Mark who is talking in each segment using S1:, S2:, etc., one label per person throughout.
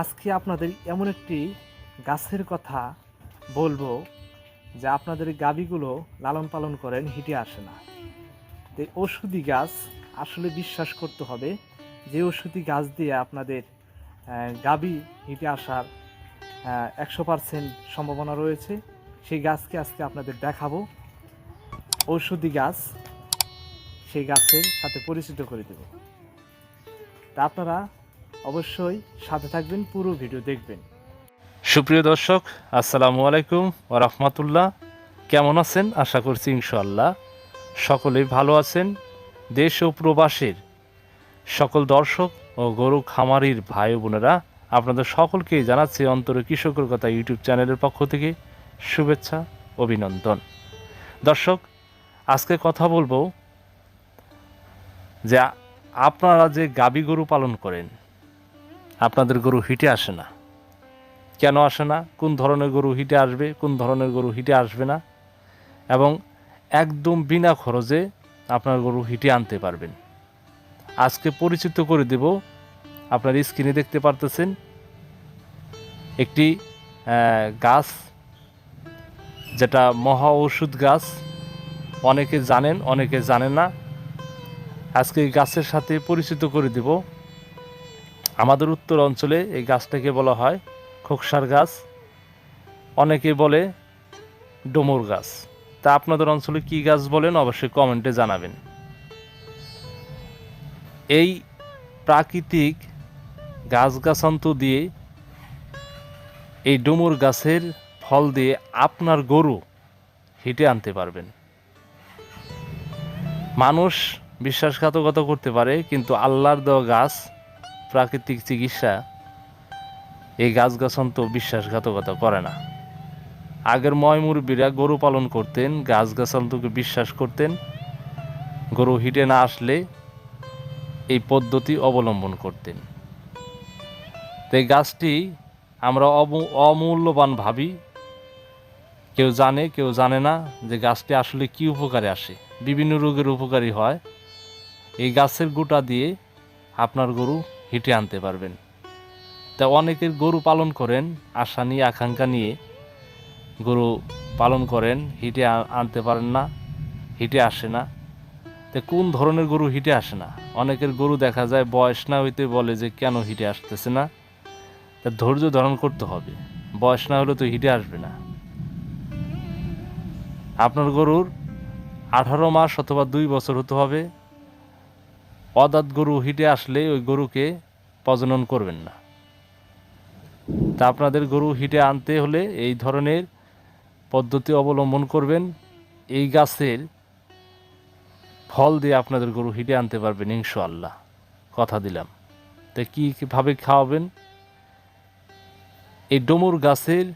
S1: আজকে আপনাদের এমন একটি গাছের কথা বলব যে আপনাদের গাবিগুলো লালন পালন করেন, হিটে আসে না। তো ওষুধি গাছ আসলে বিশ্বাস করতে হবে যে ওষুধি গাছ দিয়ে আপনাদের গাবি হিটে আসার একশো পার্সেন্ট সম্ভাবনা রয়েছে। সেই গাছকে আজকে আপনাদের দেখাবো। ঔষধি গাছ সেই গাছের সাথে পরিচিত করে দেব। তা আপনারা অবশ্যই সাথে থাকবেন, পুরো ভিডিও দেখবেন।
S2: সুপ্রিয় দর্শক, আসসালামু আলাইকুম রহমতুল্লাহ। কেমন আছেন? আশা করছি ইনশাল্লাহ সকলেই ভালো আছেন। দেশ ও প্রবাসের সকল দর্শক ও গরু খামারির ভাই বোনেরা, আপনাদের সকলকেই জানাচ্ছি অন্তরে কৃষকের কথা ইউটিউব চ্যানেলের পক্ষ থেকে শুভেচ্ছা, অভিনন্দন। দর্শক, আজকে কথা বলব যে আপনারা যে গাবি গরু পালন করেন আপনাদের গরু হিটে আসে না। কেন আসে না? কোন ধরনের গরু হিটে আসবে? কোন ধরনের গরু হিটে আসবে না? এবং একদম বিনা খরচে আপনার গরু হিটে আনতে পারবেন। আজকে পরিচিত করে দেব, আপনার স্ক্রিনে দেখতে পারতেছেন, একটি গাছ, যেটা মহা ওষুধ গাছ। অনেকে জানেন অনেকে জানেন না। আজকে এই গাছের সাথে পরিচিত করে দেব। আমাদের উত্তর অঞ্চলে এই গাছটাকে বলা হয় খোকসার গাছ। অনেকে বলে ডোমর গাছ। তা আপনাদের অঞ্চলে কি গাছ বলেন অবশ্যই কমেন্টে জানাবেন। এই প্রাকৃতিক গাছগাছান্ত দিয়ে এই ডুমুর গাছের ফল দিয়ে আপনার গরু হিটে আনতে পারবেন। মানুষ বিশ্বাসঘাতকতা করতে পারে, কিন্তু আল্লাহর দেওয়া গাছ প্রাকৃতিক চিকিৎসা এই গাছ তো বিশ্বাসঘাতকতা করে না। আগের ময় মুরব্বীরা গরু পালন করতেন গাছগাছান্তকে বিশ্বাস করতেন। গরু হিটে না আসলে এই পদ্ধতি অবলম্বন করতেন। তো এই গাছটি আমরা অমূ- অমূল্যবান ভাবি। কেউ জানে কেউ জানে না যে গাছটি আসলে কি উপকারে আসে। বিভিন্ন রোগের উপকারী হয়। এই গাছের গোটা দিয়ে আপনার গরু হিটে আনতে পারবেন। তা অনেকের গরু পালন করেন, আশা নিয়ে, আকাঙ্ক্ষা নিয়ে। গরু পালন করেন, হিটে আনতে পারেন না, হিটে আসে না। তা কোন ধরনের গরু হিটে আসে না? অনেকের গরু দেখা যায় বয়স না হইতে বলে যে, কেন হিটে আসতেছে না? তা ধৈর্য ধারণ করতে হবে। বয়স না হলে তো হিটে আসবে না। আপনার গরুর আঠারো মাস অথবা দুই বছর হতে হবে। অদাত গরু হিটে আসলে ওই গরুকে প্রজনন করবেন না। তা আপনাদের গরু হিটে আনতে হলে এই ধরনের পদ্ধতি অবলম্বন করবেন। এই গাছের ফল দিয়ে আপনাদের গরু হিটে আনতে পারবেন ইনশাআল্লাহ। কথা দিলাম। তা কীভাবে খাওয়াবেন? এই ডমুর গাছের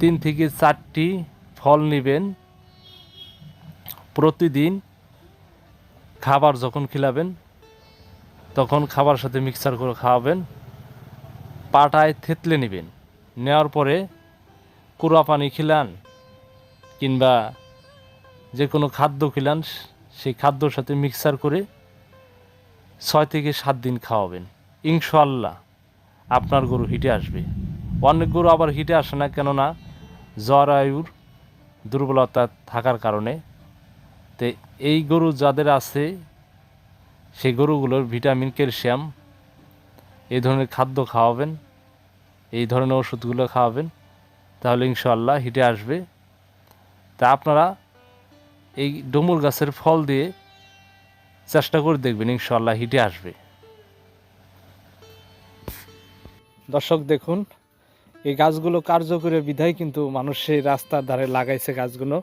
S2: তিন থেকে চারটি ফল নেবেন। প্রতিদিন খাবার যখন খিলাবেন, তখন খাবার সাথে মিক্সার করে খাওয়াবেন, পাটায় থেতলে নেবেন। নেওয়ার পরে কুড়া পানি খিলান কিংবা যে কোনো খাদ্য খিলান, সেই খাদ্যর সাথে মিক্সার করে ছয় থেকে সাত দিন খাওয়াবেন। ইনশাল্লাহ আপনার গরু হিটে আসবে। অনেক গরু আবার হিটে আসে না, কেননা জ্বর, আয়ুর দুর্বলতা থাকার কারণে তো এই গরু যাদের আছে সেই গরুগুলোর ভিটামিন, ক্যালসিয়াম, এই ধরনের খাদ্য খাওয়াবেন, এই ধরনের ওষুধগুলো খাওয়াবেন, তাহলে ইনশাল্লাহ হিটে আসবে। তা আপনারা এই ডুমুর গাছের ফল দিয়ে চেষ্টা করে দেখবেন ইনশাল্লাহ হিটে আসবে।
S1: দর্শক দেখুন, এই গাছগুলো কার্যকরী বিধায় কিন্তু মানুষ সেই রাস্তার ধারে লাগাইছে গাছগুলো,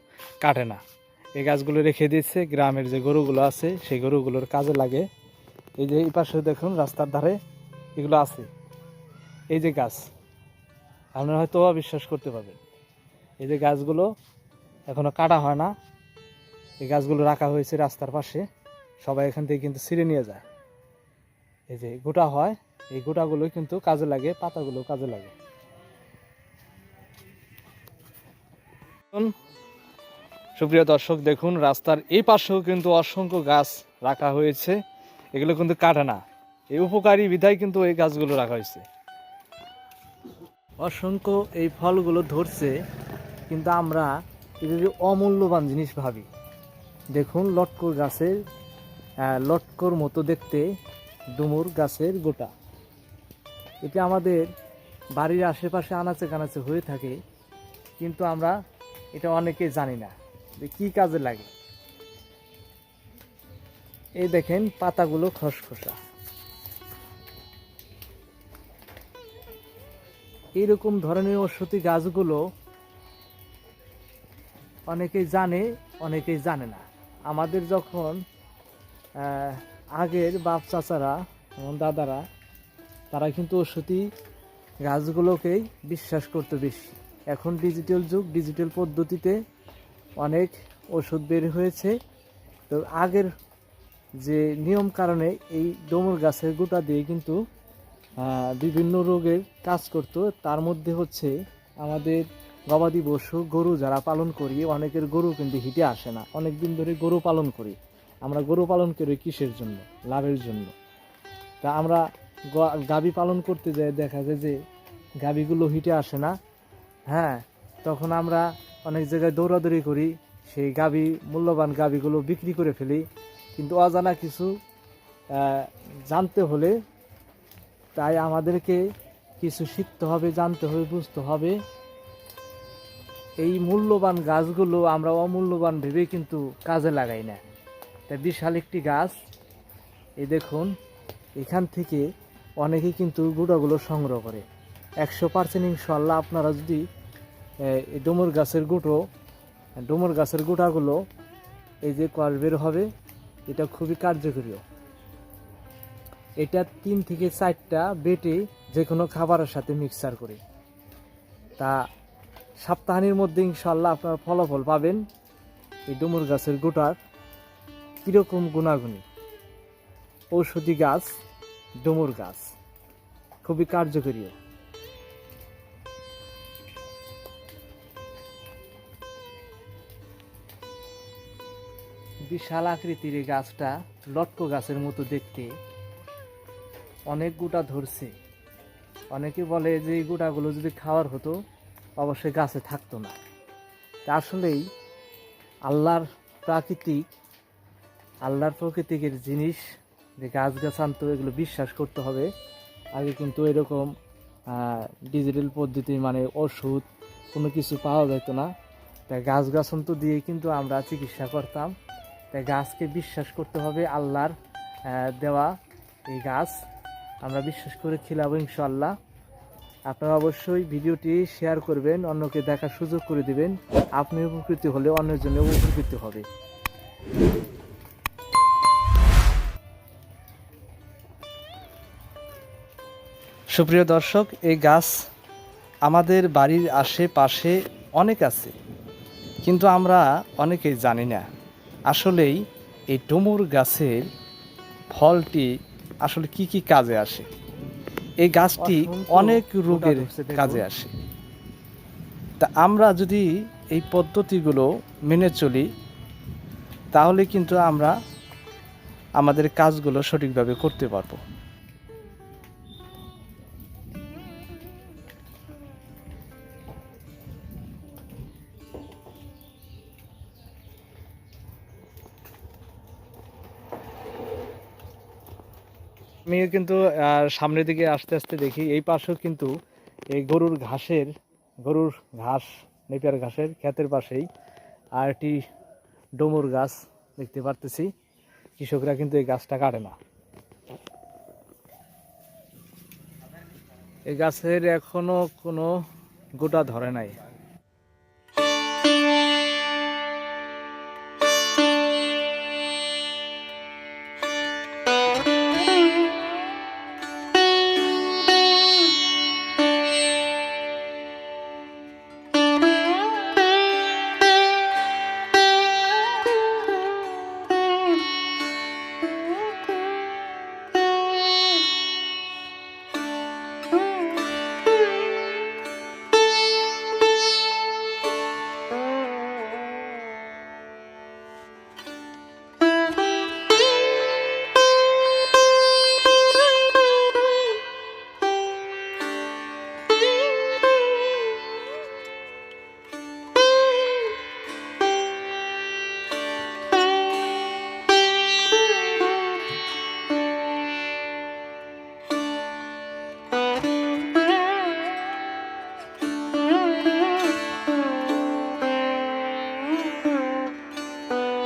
S1: কাটে না। এই গাছগুলো রেখে দিয়েছে, গ্রামের যে গরুগুলো আছে, সেই গরুগুলোর কাজে লাগে। এই যে এই পাশে দেখুন, রাস্তার ধারে এগুলো আছে। এই যে গাছ, আপনারা হয়তো বিশ্বাস করতে পারবেন। এই যে গাছগুলো এখনও কাটা হয় না। এই গাছগুলো রাখা হয়েছে রাস্তার পাশে। সবাই এখান থেকে কিন্তু ছিঁড়ে নিয়ে যায়। এই যে গোটা হয়, এই গোটাগুলো কিন্তু কাজে লাগে, পাতাগুলো কাজে লাগে। সুপ্রিয় দর্শক, দেখুন, রাস্তার এই পাশেও কিন্তু অসংখ্য গাছ রাখা হয়েছে। এগুলো কিন্তু কাটা না। এই উপকারী বিধায় কিন্তু এই গাছগুলো রাখা হয়েছে। অসংখ্য এই ফলগুলো ধরছে, কিন্তু আমরা এগুলি অমূল্যবান জিনিস ভাবি। দেখুন, লটকর গাছের লটকর মতো দেখতে ডুমুর গাছের গোটা। এটি আমাদের বাড়ির আশেপাশে আনাচে কানাচে হয়ে থাকে, কিন্তু আমরা এটা অনেকে জানি না। যে কী কাজে লাগে? এই দেখেন পাতাগুলো খসখসা। এইরকম ধরনের ওষুধি গাছগুলো অনেকেই জানে অনেকেই জানে না। আমাদের যখন আগের বাপ চাচারা যেমন দাদারা, তারা কিন্তু ওষুধি গাছগুলোকেই বিশ্বাস করতে বেশি। এখন ডিজিটাল যুগ ডিজিটাল পদ্ধতিতে অনেক ওষুধ বের হয়েছে। তো আগের যে নিয়ম কারণে এই ডমর গাছের গোটা দিয়ে কিন্তু বিভিন্ন রোগের কাজ করত। তার মধ্যে হচ্ছে আমাদের গবাদি পশু, গরু যারা পালন করি, অনেকের গরু কিন্তু হিটে আসে না। অনেক দিন ধরে গরু পালন করি। আমরা গরু পালন করি কিসের জন্য? লাভের জন্য। তা আমরা গ- গাভী পালন করতে যাই, দেখা যায় যে গাভীগুলো হিটে আসে না। হ্যাঁ তখন আমরা অনেক জায়গায় দৌড়াদৌড়ি করি, সেই গাভী, মূল্যবান গাভীগুলো বিক্রি করে ফেলি। কিন্তু অজানা কিছু জানতে হলে তাই আমাদেরকে কিছু শিখতে হবে, জানতে হবে, বুঝতে হবে। এই মূল্যবান গাছগুলো আমরা অমূল্যবান ভেবে কিন্তু কাজে লাগাই না। তাই বিশাল একটি গাছ, এই দেখুন, এখান থেকে অনেকে কিন্তু গুঁড়াগুলো সংগ্রহ করে। একশো পার্সেন্ট ইনশাল্লাহ আপনারা যদি ডুমুর গাছের গুঁটো ডুমুর গাছের গুঁটাগুলো এই যে কর বের হবে, এটা খুবই কার্যকরী এটা তিন থেকে চারটা বেটে যে কোনো খাবারের সাথে মিক্সার করে। তা সপ্তাহানির মধ্যে ইনশাল্লাহ আপনারা ফলাফল পাবেন এই ডুমুর গাছের গোটার কীরকম গুণাগুণী। ঔষধি গাছ, ডুমুর গাছ, খুবই কার্যকরী বিশাল আকৃতির এই গাছটা লটকো গাছের মতো দেখতে। অনেক গোটা ধরছে। অনেকে বলে যে এই গোটাগুলো যদি খাওয়ার হতো, অবশ্যই গাছে থাকতো না। তা আসলেই আল্লাহর প্রাকৃতিক, আল্লাহর প্রকৃতিকের জিনিস যে গাছ গাছান্ত এগুলো বিশ্বাস করতে হবে। আগে কিন্তু এরকম ডিজিটাল পদ্ধতি মানে ওষুধ কোনো কিছু পাওয়া যেত না। তাই গাছ গাছান্ত দিয়ে কিন্তু আমরা চিকিৎসা করতাম। তাই গাছকে বিশ্বাস করতে হবে আল্লাহর দেওয়া এই গাছ। আমরা বিশ্বাস করে খিলাবো ইনশাল্লাহ আপনারা অবশ্যই ভিডিওটি শেয়ার করবেন, অন্যকে দেখার সুযোগ করে দিবেন। আপনি উপকৃত হলে অন্যের জন্য উপকৃত হবে। সুপ্রিয় দর্শক, এই গাছ আমাদের বাড়ির আশেপাশে অনেক আছে, কিন্তু আমরা অনেকেই জানি না। আসলেই এই ডুমুর গাছের ফলটি আসলে কি কি কাজে আসে? এই গাছটি অনেক রোগের। কাজে আসে। তা আমরা যদি এই পদ্ধতিগুলো মেনে চলি তাহলে কিন্তু আমরা আমাদের কাজগুলো সঠিকভাবে করতে পারব। আমি কিন্তু সামনের দিকে আস্তে আস্তে দেখি, এই পাশেও কিন্তু এই গরুর ঘাসের, গরুর ঘাস, নেপিয়ার ঘাসের ক্ষেতের পাশেই আর একটি ডমুর গাছ দেখতে পারতেছি। কৃষকরা কিন্তু এই গাছটা কাটে না। এই গাছের এখনও কোনো গোটা ধরে নাই।